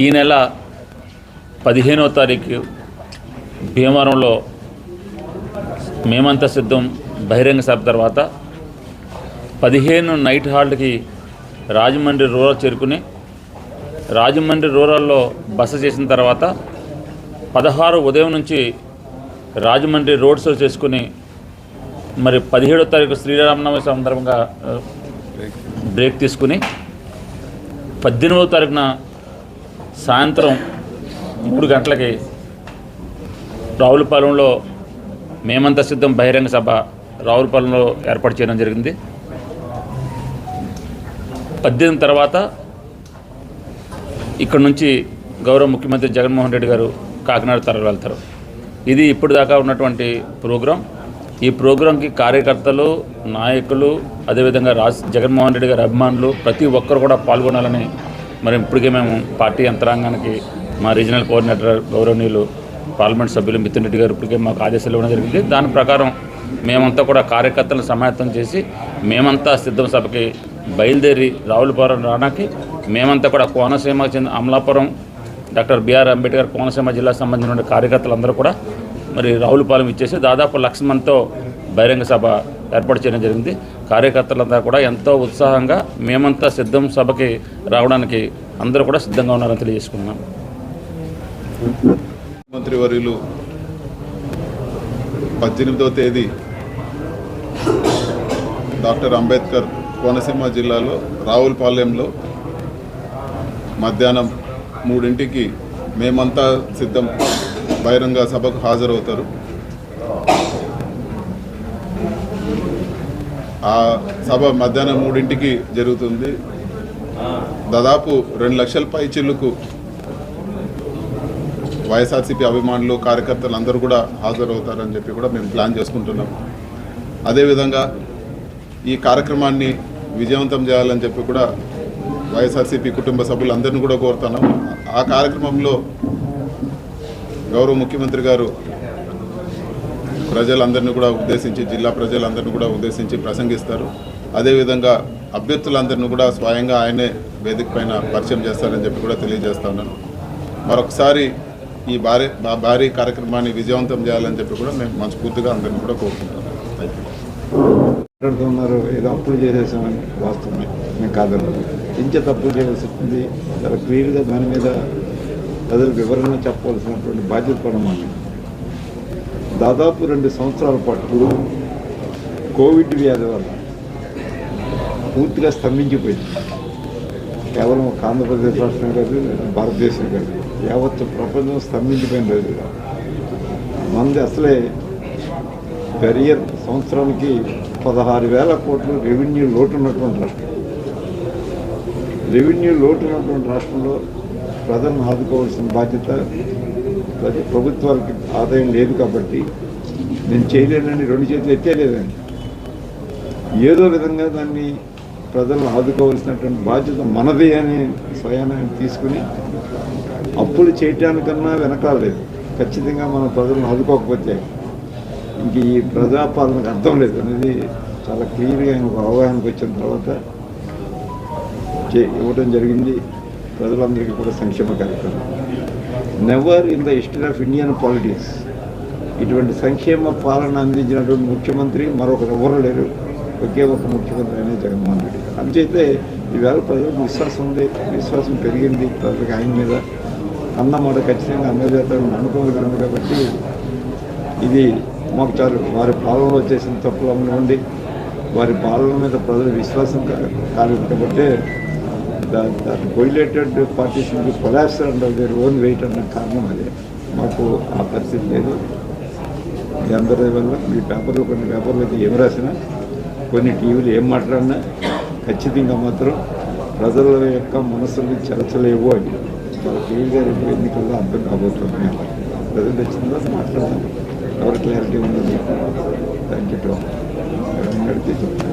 ఈ నెల పదిహేనవ తారీఖు భీమవరంలో మేమంతా సిద్ధం బహిరంగ సభ తర్వాత పదిహేను నైట్ హాల్ట్కి రాజమండ్రి రూరల్ చేరుకుని రాజమండ్రి రూరల్లో బస చేసిన తర్వాత పదహారు ఉదయం నుంచి రాజమండ్రి రోడ్ షో చేసుకుని మరి పదిహేడో తారీఖు శ్రీరామనవమి సందర్భంగా బ్రేక్ తీసుకుని పద్దెనిమిదో తారీఖున సాయంత్రం మూడు గంటలకి రావులపాలెంలో మేమంతా సిద్ధం బహిరంగ సభ రావులపాలెంలో ఏర్పాటు చేయడం జరిగింది. పద్దెనిమిది తర్వాత ఇక్కడ నుంచి గౌరవ ముఖ్యమంత్రి జగన్మోహన్ రెడ్డి గారు కాకినాడ తరలి వెళ్తారు. ఇది ఇప్పుడు దాకా ఉన్నటువంటి ప్రోగ్రాం. ఈ ప్రోగ్రాంకి కార్యకర్తలు నాయకులు అదేవిధంగా రాజ్ జగన్మోహన్ రెడ్డి గారి అభిమానులు ప్రతి ఒక్కరు కూడా పాల్గొనాలని మరి ఇప్పటికే మేము పార్టీ యంత్రాంగానికి మా రీజనల్ కోఆర్డినేటర్ గౌరవనీయులు పార్లమెంట్ సభ్యులు మిథున్ రెడ్డి గారు ఇప్పటికే మాకు ఆదేశాలు ఇవ్వడం జరిగింది. దాని ప్రకారం మేమంతా కూడా కార్యకర్తలను సమాయత్తం చేసి మేమంతా సిద్ధం సభకి బయలుదేరి రావులపురం రావడానికి మేమంతా కూడా కోనసీమకు చెందిన అమలాపురం డాక్టర్ బిఆర్ అంబేద్కర్ కోనసీమ జిల్లా సంబంధించిన కార్యకర్తలందరూ కూడా మరి రావులపాలెం ఇచ్చేసి దాదాపు లక్ష మందితో బహిరంగ సభ ఏర్పాటు చేయడం జరిగింది. కార్యకర్తలంతా కూడా ఎంతో ఉత్సాహంగా మేమంతా సిద్ధం సభకి రావడానికి అందరూ కూడా సిద్ధంగా ఉన్నారని తెలియజేసుకున్నాం మంత్రివర్యులు పద్దెనిమిదవ తేదీ డాక్టర్ అంబేద్కర్ కోనసీమ జిల్లాలో రావులపాలెంలో మధ్యాహ్నం మూడింటికి మేమంతా సిద్ధం బహిరంగ సభకు హాజరవుతారు. ఆ సభ మధ్యాహ్నం మూడింటికి జరుగుతుంది. దాదాపు రెండు లక్షల పై చిల్లుకు వైఎస్ఆర్సీపీ అభిమానులు కార్యకర్తలు అందరూ కూడా హాజరవుతారని చెప్పి కూడా మేము ప్లాన్ చేసుకుంటున్నాం. అదేవిధంగా ఈ కార్యక్రమాన్ని విజయవంతం చేయాలని చెప్పి కూడా వైఎస్ఆర్సీపీ కుటుంబ సభ్యులందరినీ కూడా కోరుతున్నాం. ఆ కార్యక్రమంలో గౌరవ ముఖ్యమంత్రి గారు ప్రజలందరినీ కూడా ఉద్దేశించి జిల్లా ప్రజలందరినీ కూడా ఉద్దేశించి ప్రసంగిస్తారు. అదేవిధంగా అభ్యర్థులందరినీ కూడా స్వయంగా ఆయనే వేదిక పైన పరిచయం చేస్తారని చెప్పి కూడా తెలియజేస్తా ఉన్నాను. మరొకసారి ఈ భారీ భారీ కార్యక్రమాన్ని విజయవంతం చేయాలని చెప్పి కూడా మేము మనస్ఫూర్తిగా అందరినీ కూడా కోరుకుంటున్నాం. మాట్లాడుతున్నారు ఏదో అప్పులు చేసేసామని వాస్తవమే మేము కాదన్నారు ఇంచ తప్పులు చేయాల్సి వస్తుంది చాలా క్లియర్గా దాని మీద ప్రజలకు వివరణ చెప్పవలసినటువంటి బాధ్యత కూడా మాకు దాదాపు రెండు సంవత్సరాల పాటు కోవిడ్ వ్యాధి వల్ల పూర్తిగా స్తంభించిపోయింది. కేవలం ఒక ఆంధ్రప్రదేశ్ రాష్ట్రం కాదు భారతదేశం కాదు యావత్ ప్రపంచం స్తంభించిపోయిన రోజు మంది అసలే కెరియర్ సంవత్సరానికి పదహారు వేల కోట్లు రెవెన్యూ లోటు ఉన్నటువంటి రాష్ట్రం. రెవెన్యూ లోటు ఉన్నటువంటి రాష్ట్రంలో ప్రజలను ఆదుకోవాల్సిన బాధ్యత ప్రతి ప్రభుత్వాలకి ఆదాయం లేదు కాబట్టి నేను చేయలేనని రెండు చేతులు ఎత్తేలేదండి ఏదో విధంగా దాన్ని ప్రజలను ఆదుకోవాల్సినటువంటి బాధ్యత మనది అని స్వయాన్ని తీసుకుని అప్పులు చేయటానికన్నా వెనకాలేదు ఖచ్చితంగా మనం ప్రజలను ఆదుకోకపోతే ఇంక ఈ ప్రజాపాలనకు అర్థం లేదు అనేది చాలా క్లియర్గా ఒక అవగాహనకు వచ్చిన తర్వాత ఇవ్వడం జరిగింది. ప్రజలందరికీ కూడా సంక్షేమ కార్యక్రమం. Never in the history of Indian politics. ఇటువంటి సంక్షేమ పాలన అందించినటువంటి ముఖ్యమంత్రి మరొకరు ఎవరు లేరు. ఒకే ఒక ముఖ్యమంత్రి అనే జగన్మోహన్ రెడ్డి అందుచేతే ఈవేళ ప్రజలకు విశ్వాసం ఉంది. విశ్వాసం పెరిగింది. ప్రజలకు ఆయన మీద అన్నమాట ఖచ్చితంగా అందజేస్తాడని అనుకోగలిగాము కాబట్టి ఇది మాకు చాలు. వారి పాలనలో చేసిన తప్పులు అమ్మనివ్వండి వారి పాలన మీద ప్రజల విశ్వాసం కా- కాలేదు కాబట్టి దాని కొయిలేటెడ్ పార్టీస్ కొలాప్స్ అంటారు దేర్ ఓన్ వెయిట్ అన్న కారణం అదే మాకు ఆ పరిస్థితి లేదు. మీ అందరి వల్ల మీ పేపర్లో కొన్ని పేపర్లు అయితే ఏం రాసినా కొన్ని టీవీలు ఏం మాట్లాడినా ఖచ్చితంగా మాత్రం ప్రజల యొక్క మనసుని చలచలేవు అని. చాలా క్లియర్గా ఎన్నికల్లో అర్థం కాబోతుంది. ప్రజలు వచ్చిన తర్వాత మాట్లాడదాం. ఎవరు క్లారిటీ ఉన్నది థ్యాంక్ యూ టు చెప్తాను